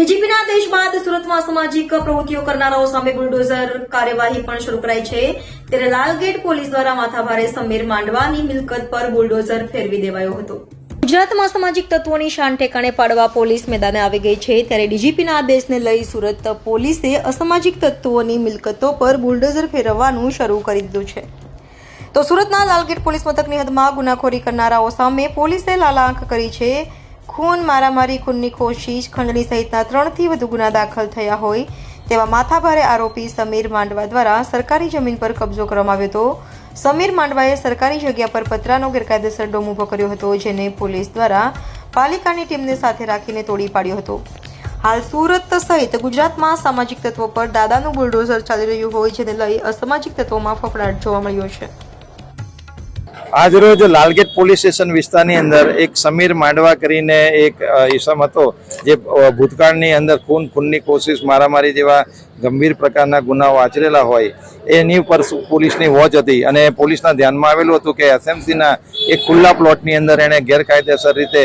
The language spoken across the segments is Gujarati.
સુરતમાં સામાજિક પ્રવૃત્તિઓ કરનારાઓ સામે બુલડોઝર કાર્યવાહી પણ શરૂ કરાઈ છે. ત્યારે લાલગેટ પોલીસ દ્વારા માથાભારે સમીર માંડવાની મિલકત પર બુલડોઝર ફેરવી દેવાયો હતો. ગુજરાતમાં સામાજિક તત્વોની શાન ઠેકાણે પાડવા પોલીસ મેદાને આવી ગઈ છે. ત્યારે ડીજીપીના આદેશને લઈ સુરત પોલીસે અસામાજિક તત્વોની મિલકતો પર બુલડોઝર ફેરવવાનું શરૂ કરી દીધું છે. તો સુરતના લાલગેટ પોલીસ મથકની હદમાં ગુનાખોરી કરનારાઓ સામે પોલીસે લાલાંક કરી છે. ખૂન, મારામારી, ખૂનની કોશિશ, ખંડણી સહિતના ત્રણથી વધુ ગુના દાખલ થયા હોય તેવા માથાભારે આરોપી સમીર માંડવા દ્વારા સરકારી જમીન પર કબજો કરવામાં આવ્યો હતો. સમીર માંડવાએ સરકારી જગ્યા પર પતરાનો ગેરકાયદેસર ડોમ ઊભો કર્યો હતો, જેને પોલીસ દ્વારા પાલિકાની ટીમને સાથે રાખીને તોડી પાડ્યો હતો. હાલ સુરત સહિત ગુજરાતમાં સામાજિક તત્વો પર દાદાનું બુલડોઝર ચાલી રહ્યું હોય, જેને લઈ અસામાજિક તત્વોમાં ફફડાટ જોવા મળ્યો છે. આજરોજ લાલગેટ પોલીસ સ્ટેશન વિસ્તારની અંદર એક સમીર માંડવા કરીને એક ઈસમ હતો, જે ભૂતકાળની અંદર ખૂન ખૂનની કોશિશ, મારામારી જેવા ગંભીર પ્રકારના ગુનાઓ આચરેલા હોય, એની ઉપર પોલીસની વોચ હતી. અને પોલીસના ધ્યાનમાં આવેલું હતું કે એસએમસીના એક ખુલ્લા પ્લોટની અંદર એણે ગેરકાયદેસર રીતે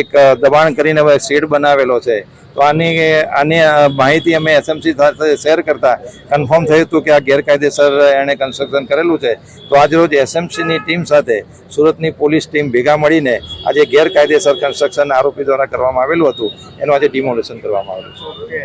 એક દબાણ કરીને હવે શેડ બનાવેલો છે. તો આની આની માહિતી અમે એસએમસી સાથે શેર કરતા કન્ફર્મ થયું હતું કે આ ગેરકાયદેસર એણે કન્સ્ટ્રક્શન કરેલું છે. તો આજરોજ એસએમસીની ટીમ સાથે સુરતની પોલીસ ટીમ ભેગા મળીને આજે ગેરકાયદેસર કન્સ્ટ્રક્શન આરોપી દ્વારા કરવામાં આવેલું હતું. એનું આજે ડિમોલેશન કરવામાં આવ્યું છે.